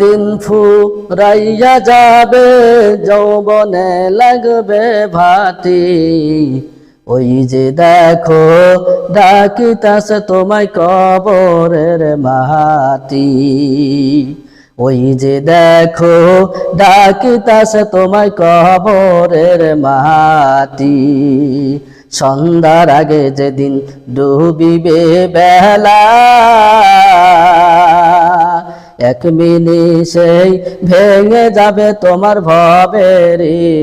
দিন ফুরাইয়া যাবে, যৌবনে লাগবে ভাতি ওই যে দেখো, ডাকিতাস তোমায় কবরের মাটি ওই যে দেখো, ডাকিতাস তোমায় কবরের মাটি সন্ধ্যার আগে যেদিন ডুবিবে বেলা এক মিনিষেই ভেঙে যাবে তোমার ভবের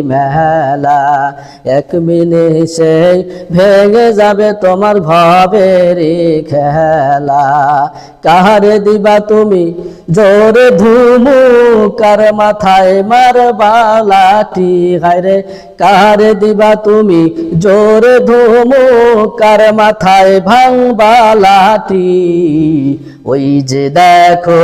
মেলা। এক মিনিষেই ভেঙে যাবে তোমার ভবের খেলা। কাহারে দিবা তুমি জোরে ধুমু, কার মাথায় মারবা লাঠি হায়রে, কাহারে দিবা তুমি জোরে ধুমু, কার মাথায় ভাঙ বালাটি? ওই যে দেখো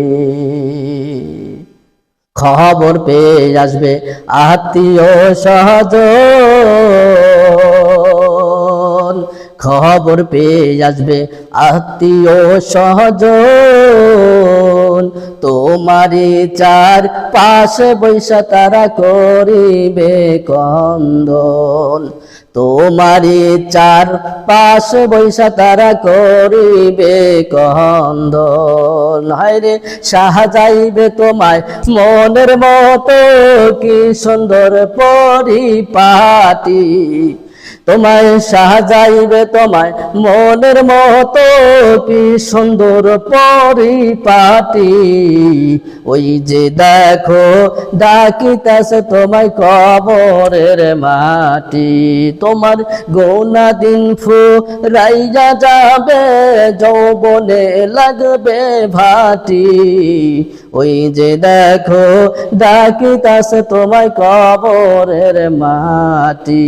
খবর পেয়ে আসবে আত্মীয় সহজ খবর পেয়ে আসবে আত্মীয় সহজ তোমারি চার পাশে বৈশা তারা করিবে কন্দন। তোমারি চার পাশে বৈশা তারা করিবে কন্দন। হায়রে সাহা যাইবে তোমায় মনের মতো, কি সুন্দর পরিপাটি। তোমায় সাজাইবে তোমায় মনের মতো, কি সুন্দর পরিপাটি। ওই যে দেখো, ডাকিতেছে তোমায় কবরের মাটি। তোমার গৌনা দিন ফু রাইয়া যাবে, যৌবনে লাগবে ভাটি। ওই যে দেখো, ডাকিতেছে তোমায় কবরের মাটি।